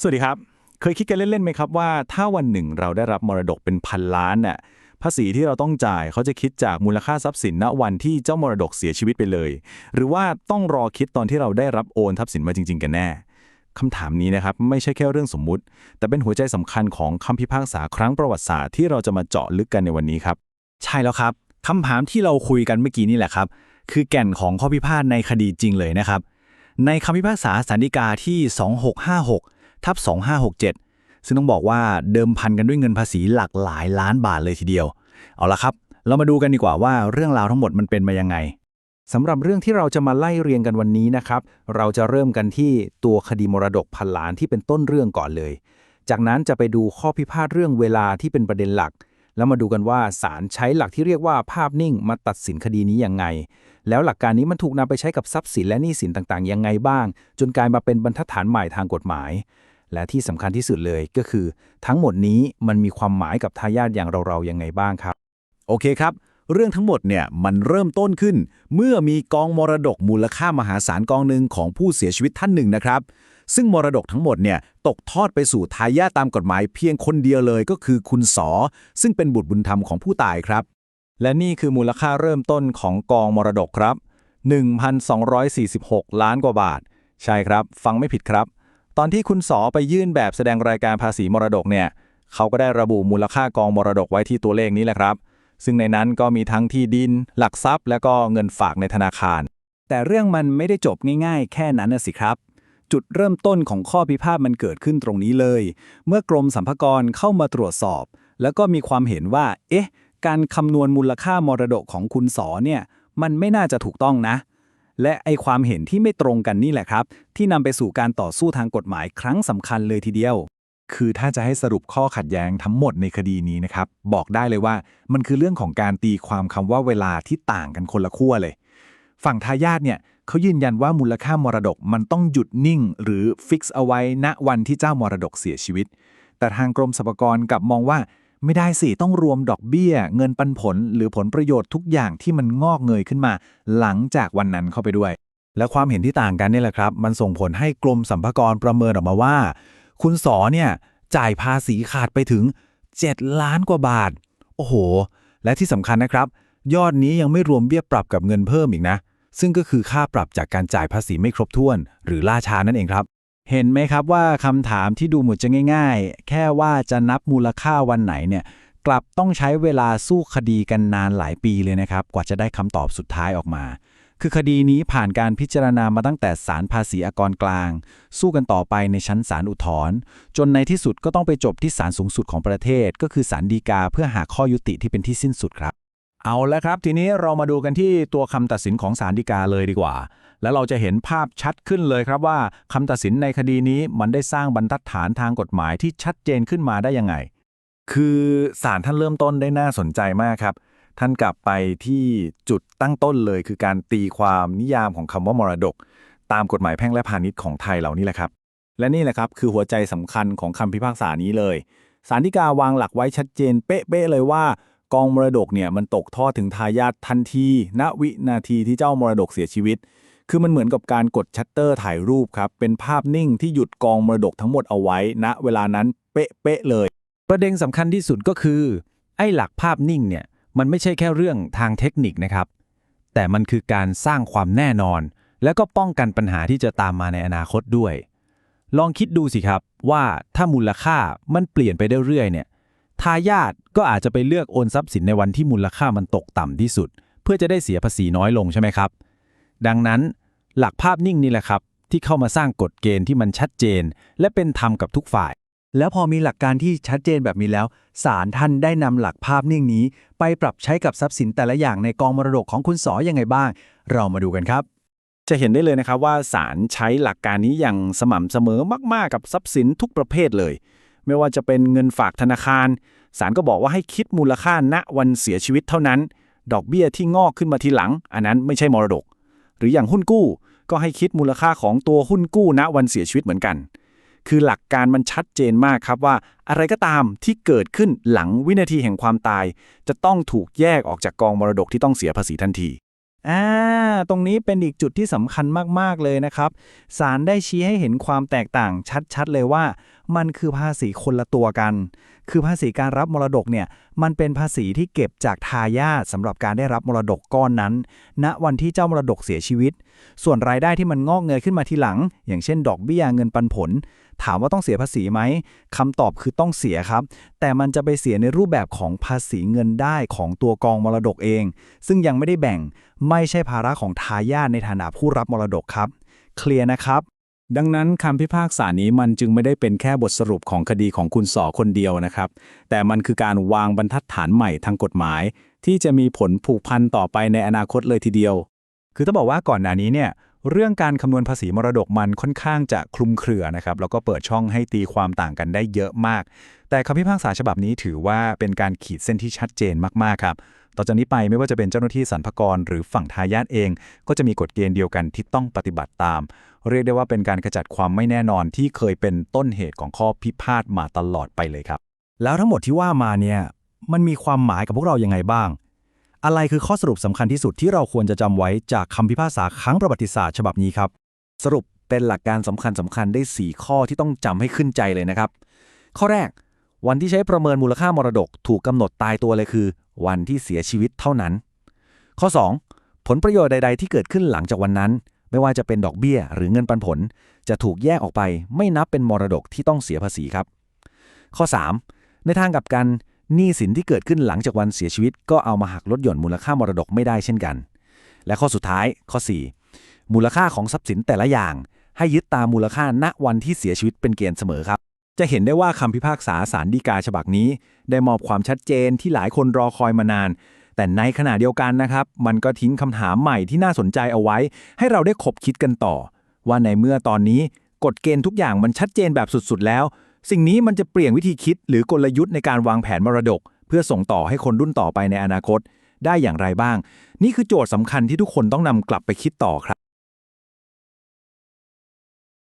สวัสดีครับ เคยคิดกันเล่นๆไหมครับว่า ถ้าวันหนึ่งเราได้รับมรดกเป็นพันล้านน่ะภาษีที่เราต้องจ่ายเขาจะคิดจากมูลค่าทรัพย์สินณวันที่เจ้ามรดกเสียชีวิตไปเลย หรือว่าต้องรอคิดตอนที่เราได้รับโอนทรัพย์สินมาจริง ๆ กันแน่คำถามนี้นะครับไม่ใช่แค่เรื่องสมมุติ แต่เป็นหัวใจสำคัญของคำพิพากษาครั้งประวัติศาสตร์ที่เราจะมาเจาะลึกกันในวันนี้ครับใช่แล้วครับคำถามที่เราคุยกันเมื่อกี้นี่แหละครับ คือแก่นของข้อพิพาทในคดีจริงเลยนะครับในคำพิพากษาสันติกาที่ 2656 ทับ2567 ซึ่งต้องบอกว่าเดิมพันกันด้วยเงินภาษีหลักหลายล้านบาทเลยทีเดียว เอาละครับ เรามาดูกันดีกว่าว่าเรื่องราวทั้งหมดมันเป็นมายังไงสำหรับเรื่องที่เราจะมาไล่เรียงกันวันนี้นะครับ เราจะเริ่มกันที่ตัวคดีมรดกพันล้านที่เป็นต้นเรื่องก่อนเลย จากนั้นจะไปดูข้อพิพาทเรื่องเวลาที่เป็นประเด็นหลัก แล้วมาดูกันว่าศาลใช้หลักที่เรียกว่าภาพนิ่งมาตัดสินคดีนี้ยังไง แล้วหลักการนี้มันถูกนำไปใช้กับทรัพย์สินและหนี้สินต่างๆยังไงบ้าง จนกลายมาเป็นบรรทัดฐานใหม่ทางกฎหมาย และที่สำคัญที่สุดเลยก็คือ ทั้งหมดนี้มันมีความหมายกับทายาทอย่างเราๆยังไงบ้างครับ โอเคครับ เรื่องทั้งหมดเนี่ยมันเริ่มต้นขึ้น เมื่อมีกองมรดกมูลค่ามหาศาลกองหนึ่งของผู้เสียชีวิตท่านหนึ่งนะครับ ซึ่งมรดกทั้งหมดเนี่ยตกทอดไปสู่ทายาทตามกฎหมายเพียงคนเดียวเลยก็คือคุณสอ ซึ่งเป็นบุตรบุญธรรมของผู้ตายครับ และนี่คือมูลค่าเริ่มต้นของกองมรดกครับ 1,246 ล้านกว่าบาท ใช่ครับ ฟังไม่ผิดครับ ตอนที่คุณสอไปยื่นแบบแสดงรายการภาษีมรดกเนี่ยเขาก็ได้ระบุมูลค่ากองมรดกไว้ที่ตัวเลขนี้แหละครับ ซึ่งในนั้นก็มีทั้งที่ดิน หลักทรัพย์ และก็เงินฝากในธนาคาร แต่เรื่องมันไม่ได้จบง่าย ๆ แค่นั้นนะสิครับจุดเริ่มต้นของข้อพิพาทมันเกิดขึ้นตรงนี้เลย เมื่อกรมสรรพากรเข้ามาตรวจสอบ แล้วก็มีความเห็นว่า เอ๊ะ การคำนวณมูลค่ามรดกของคุณสอเนี่ย มันไม่น่าจะถูกต้องนะ และไอความเห็นที่ไม่ตรงกันนี่แหละครับ ที่นำไปสู่การต่อสู้ทางกฎหมายครั้งสำคัญเลยทีเดียว คือถ้าจะให้สรุปข้อขัดแย้งทั้งหมดในคดีนี้นะครับ บอกได้เลยว่ามันคือเรื่องของการตีความคำว่าเวลาที่ต่างกันคนละขั้วเลย ฝั่งทายาทเนี่ยเขายืนยันว่ามูลค่ามรดกมันต้องหยุดนิ่ง หรือฟิกซ์เอาไว้ณวันที่เจ้ามรดกเสียชีวิต แต่ทางกรมสรรพากรกลับมองว่า ไม่ได้สิ ต้องรวมดอกเบี้ย เงินปันผล หรือผลประโยชน์ทุกอย่างที่มันงอกเงยขึ้นมา หลังจากวันนั้นเข้าไปด้วย และความเห็นที่ต่างกันนี่แหละครับ มันส่งผลให้กรมสรรพากรประเมินออกมาว่า คุณสอเนี่ยจ่ายภาษีขาดไปถึง 7 ล้านกว่าบาท โอ้โห และที่สำคัญนะครับ ยอดนี้ยังไม่รวมเบี้ยปรับกับเงินเพิ่มอีกนะ ซึ่งก็คือค่าปรับจากการจ่ายภาษีไม่ครบถ้วน หรือล่าช้านั่นเองครับ เห็นไหมครับว่าคำถามที่ดูเหมือนจะง่าย ๆ แค่ว่าจะนับมูลค่าวันไหนเนี่ยกลับต้องใช้เวลาสู้คดีกันนานหลายปีเลยนะครับ กว่าจะได้คำตอบสุดท้ายออกมา คือคดีนี้ผ่านการพิจารณามาตั้งแต่ศาลภาษีอากรกลาง สู้กันต่อไปในชั้นศาลอุทธรณ์จนในที่สุดก็ต้องไปจบที่ศาลสูงสุดของประเทศ ก็คือศาลฎีกาเพื่อหาข้อยุติที่เป็นที่สิ้นสุดครับ เอาละครับ ทีนี้เรามาดูกันที่ตัวคำตัดสินของศาลฎีกาเลยดีกว่า แล้วเราจะเห็นภาพชัดขึ้นเลยครับว่าคำตัดสินในคดีนี้มันได้สร้างบรรทัดฐานทางกฎหมายที่ชัดเจนขึ้นมาได้ยังไง คือศาลท่านเริ่มต้นได้น่าสนใจมากครับ ท่านกลับไปที่จุดตั้งต้นเลย คือการตีความนิยามของคำว่ามรดก ตามกฎหมายแพ่งและพาณิชย์ของไทยเหล่านี้แหละครับ และนี่แหละครับคือหัวใจสำคัญของคำพิพากษานี้เลยศาลฎีกาวางหลักไว้ชัดเจนเป๊ะๆเลยว่า กองมรดกเนี่ยมันตกทอดถึงทายาททันทีณวินาทีที่เจ้ามรดกเสียชีวิต คือมันเหมือนกับการกดชัตเตอร์ถ่ายรูปครับ เป็นภาพนิ่งที่หยุดกองมรดกทั้งหมดเอาไว้ณเวลานั้นเป๊ะๆเลย ประเด็นสำคัญที่สุดก็คือ ไอ้หลักภาพนิ่งเนี่ยมันไม่ใช่แค่เรื่องทางเทคนิคนะครับ แต่มันคือการสร้างความแน่นอน แล้วก็ป้องกันปัญหาที่จะตามมาในอนาคตด้วย ลองคิดดูสิครับว่าถ้ามูลค่ามันเปลี่ยนไปเรื่อยๆเนี่ย ทายาทก็อาจจะไปเลือกโอนทรัพย์สินในวันที่มูลค่ามันตกต่ำที่สุด เพื่อจะได้เสียภาษีน้อยลงใช่ไหมครับ ดังนั้นหลักภาพนิ่งนี่แหละครับ ที่เข้ามาสร้างกฎเกณฑ์ที่มันชัดเจน และเป็นธรรมกับทุกฝ่าย แล้วพอมีหลักการที่ชัดเจนแบบนี้แล้วศาลท่านได้นำหลักภาพนิ่งนี้ ไปปรับใช้กับทรัพย์สินแต่ละอย่างในกองมรดกของคุณสอยังไงบ้าง เรามาดูกันครับ จะเห็นได้เลยนะครับว่าศาลใช้หลักการนี้อย่างสม่ำเสมอมาก ๆ กับทรัพย์สินทุกประเภทเลย ไม่ว่าจะเป็นเงินฝากธนาคารศาลก็บอกว่าให้คิดมูลค่าณวันเสียชีวิตเท่านั้น ดอกเบี้ยที่งอกขึ้นมาทีหลัง อันนั้นไม่ใช่มรดก หรืออย่างหุ้นกู้ ก็ให้คิดมูลค่าของตัวหุ้นกู้ณวันเสียชีวิตเหมือนกัน คือหลักการมันชัดเจนมากครับว่า อะไรก็ตามที่เกิดขึ้นหลังวินาทีแห่งความตาย จะต้องถูกแยกออกจากกองมรดกที่ต้องเสียภาษีทันที อ่า ตรงนี้เป็นอีกจุดที่สำคัญมาก ๆ เลยนะครับ ศาลได้ชี้ให้เห็นความแตกต่างชัด ๆ เลยว่า มันคือภาษีคนละตัวกัน คือภาษีการรับมรดกเนี่ยมันเป็นภาษีที่เก็บจากทายาทสำหรับการได้รับมรดกก้อนนั้นณวันที่เจ้ามรดกเสียชีวิต ส่วนรายได้ที่มันงอกเงยขึ้นมาทีหลัง อย่างเช่น ดอกเบี้ยเงินปันผล ถามว่าต้องเสียภาษีไหมคำตอบคือต้องเสียครับ แต่มันจะไปเสียในรูปแบบของภาษีเงินได้ของตัวกองมรดกเอง ซึ่งยังไม่ได้แบ่งไม่ใช่ภาระของทายาทในฐานะผู้รับมรดกครับ เคลียร์นะครับ ดังนั้นคำพิพากษานี้มันจึงไม่ได้เป็นแค่บทสรุปของคดีของคุณสอคนเดียวนะครับ แต่มันคือการวางบรรทัดฐานใหม่ทางกฎหมาย ที่จะมีผลผูกพันต่อไปในอนาคตเลยทีเดียว คือต้องบอกว่าก่อนหน้านี้เนี่ยเรื่องการคำนวณภาษีมรดกมันค่อนข้างจะคลุมเครือนะครับแล้วก็เปิดช่องให้ตีความต่างกันได้เยอะมาก แต่คำพิพากษาฉบับนี้ถือว่าเป็นการขีดเส้นที่ชัดเจนมากๆครับต่อจากนี้ไปไม่ว่าจะเป็นเจ้าหน้าที่สรรพากรหรือฝั่งทายาทเอง ก็จะมีกฎเกณฑ์เดียวกันที่ต้องปฏิบัติตาม เรียกได้ว่าเป็นการขจัดความไม่แน่นอนที่เคยเป็นต้นเหตุของข้อพิพาทมาตลอดไปเลยครับ แล้วทั้งหมดที่ว่ามาเนี่ยมันมีความหมายกับพวกเรายังไงบ้าง อะไรคือข้อสรุปสำคัญที่สุดที่เราควรจะจำไว้จากคำพิพากษาครั้งประวัติศาสตร์ฉบับนี้ครับ สรุปเป็นหลักการสำคัญสำคัญได้ 4 ข้อที่ต้องจำให้ขึ้นใจเลยนะครับ ข้อแรก วันที่ใช้ประเมินมูลค่ามรดกถูกกำหนดตายตัวเลยคือ วันที่เสียชีวิตเท่านั้น ข้อ 2 ผลประโยชน์ใด ๆ ที่เกิดขึ้นหลังจากวันนั้น ไม่ว่าจะเป็นดอกเบี้ยหรือเงินปันผล จะถูกแยกออกไปไม่นับเป็นมรดกที่ต้องเสียภาษีครับ ข้อ 3 ในทางกลับกันหนี้สินที่เกิดขึ้นหลังจากวันเสียชีวิต ก็เอามาหักลดหย่อนมูลค่ามรดกไม่ได้เช่นกัน และข้อสุดท้ายข้อ 4 มูลค่าของทรัพย์สินแต่ละอย่าง ให้ยึดตามมูลค่าณวันที่เสียชีวิตเป็นเกณฑ์เสมอครับ จะเห็นได้ว่าคำพิพากษาสารดีกาฉบับนี้ ได้มอบความชัดเจนที่หลายคนรอคอยมานาน แต่ในขณะเดียวกันนะครับ มันก็ทิ้งคำถามใหม่ที่น่าสนใจเอาไว้ ให้เราได้คบคิดกันต่อ ว่าในเมื่อตอนนี้กฎเกณฑ์ทุกอย่างมันชัดเจนแบบสุดๆแล้ว สิ่งนี้มันจะเปลี่ยนวิธีคิด หรือกลยุทธ์ในการวางแผนมรดก เพื่อส่งต่อให้คนรุ่นต่อไปในอนาคต ได้อย่างไรบ้าง นี่คือโจทย์สำคัญที่ทุกคนต้องนำกลับไปคิดต่อครับ